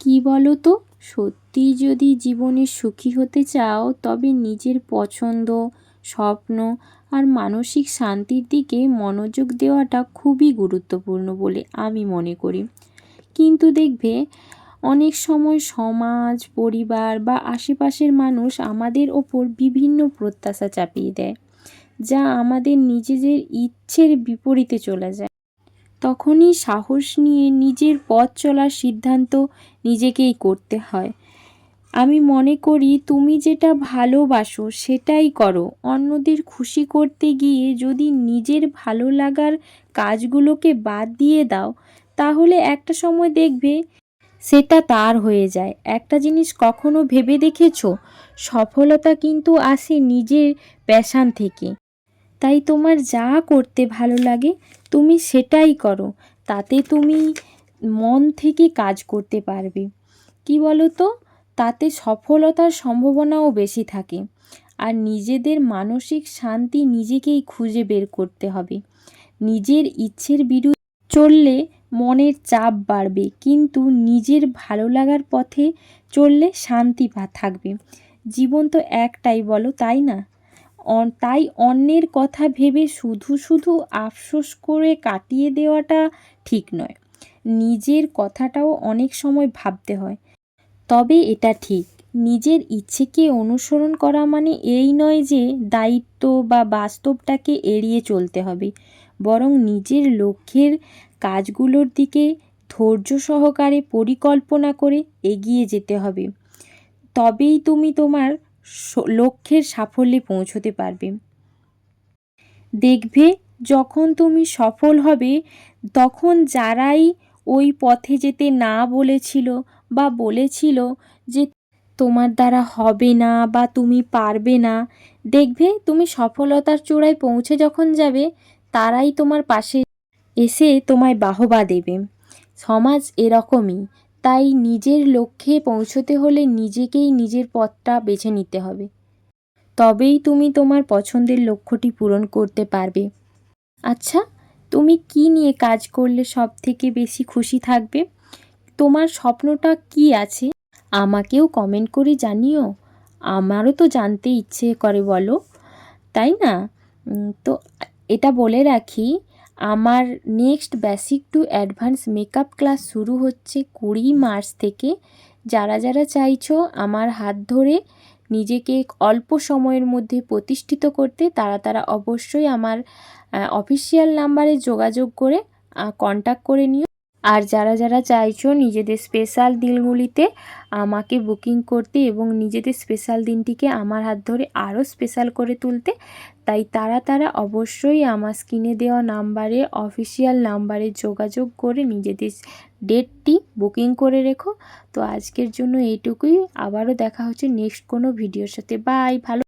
কি বলো তো সত্যি যদি জীবনে সুখী হতে চাও, তবে নিজের পছন্দ, স্বপ্ন আর মানসিক শান্তির দিকে মনোযোগ দেওয়াটা খুবই গুরুত্বপূর্ণ বলে আমি মনে করি। কিন্তু দেখবে, অনেক সময় সমাজ, পরিবার বা আশেপাশের মানুষ আমাদের ওপর বিভিন্ন প্রত্যাশা চাপিয়ে দেয়, যা আমাদের নিজেদের ইচ্ছের বিপরীতে চলে যায়। তখনই সাহস নিয়ে নিজের পথ চলার সিদ্ধান্ত নিজেকেই করতে হয়। আমি মনে করি, তুমি যেটা ভালোবাসো সেটাই করো। অন্যদের খুশি করতে গিয়ে যদি নিজের ভালো লাগার কাজগুলোকে বাদ দিয়ে দাও, তাহলে একটা সময় দেখবে সেটা তার হয়ে যায়। একটা জিনিস কখনো ভেবে দেখেছ? সফলতা কিন্তু আসে নিজের প্যাশান থেকে। তাই তোমার যা করতে ভালো লাগে তুমি সেটাই করো, তাতে তুমি মন থেকে কাজ করতে পারবে। কি বলো তো তাতে সফলতার সম্ভাবনাও বেশি থাকে। আর নিজেদের মানসিক শান্তি নিজেকেই খুঁজে বের করতে হবে। নিজের ইচ্ছের বিরুদ্ধে চললে মনের চাপ বাড়বে, কিন্তু নিজের ভালো লাগার পথে চললে শান্তি থাকবে। জীবন তো একটাই বলো, তাই না? তাই অন্যের কথা ভেবে শুধু শুধু আফসোস করে কাটিয়ে দেওয়াটা ঠিক নয়। নিজের কথাটাও অনেক সময় ভাবতে হয়। তবে এটা ঠিক, নিজের ইচ্ছেকে অনুসরণ করা মানে এই নয় যে দায়িত্ব বা বাস্তবটাকে এড়িয়ে চলতে হবে। বরং নিজের লক্ষ্যের কাজগুলোর দিকে ধৈর্য সহকারে পরিকল্পনা করে এগিয়ে যেতে হবে। তবেই তুমি তোমার লক্ষ্যের সাফল্যে পৌঁছতে পারবে। দেখবে, যখন তুমি সফল হবে, তখন যারাই ওই পথে যেতে না বলেছিল বা বলেছিল যে তোমার দ্বারা হবে না বা তুমি পারবে না, দেখবে তুমি সফলতার চূড়ায় পৌঁছে যখন যাবে, তারাই তোমার পাশে এসে তোমায় বাহবা দেবে। সমাজ এরকমই। তাই নিজের লক্ষ্যে পৌঁছতে হলে নিজেকেই নিজের পথটা বেছে নিতে হবে। তবেই তুমি তোমার পছন্দের লক্ষ্যটি পূরণ করতে পারবে। আচ্ছা তুমি কি নিয়ে কাজ করলে সব থেকে বেশি খুশি থাকবে? তোমার স্বপ্নটা কি আছে? আমাকেও কমেন্ট করে জানিও। আমারও তো জানতে ইচ্ছে করে বলো। তাই না? তো এটা বলে রাখি আমার next basic to advance makeup class শুরু হচ্ছে কুড়ি মার্চ থেকে। যারা যারা চাইছো আমার হাত ধরে নিজেকে অল্প সময়ের মধ্যে প্রতিষ্ঠিত করতে, তারা তারা অবশ্যই আমার অফিসিয়াল নাম্বারে যোগাযোগ করে কন্ট্যাক্ট করে নিও। আর যারা যারা চাইছো নিজেদের স্পেশাল দিনগুলিতে আমাকে বুকিং করতে এবং নিজেদের স্পেশাল দিনটিকে আমার হাত ধরে আরও স্পেশাল করে তুলতে, তাই তারা তারা অবশ্যই আমার স্ক্রিনে দেওয়া নাম্বারে অফিসিয়াল নাম্বারে যোগাযোগ করে নিজেদের ডেটটি বুকিং করে রেখো। তো আজকের জন্য এইটুকুই। আবারও দেখা হচ্ছে নেক্সট কোনো ভিডিওর সাথে। বাই ভালো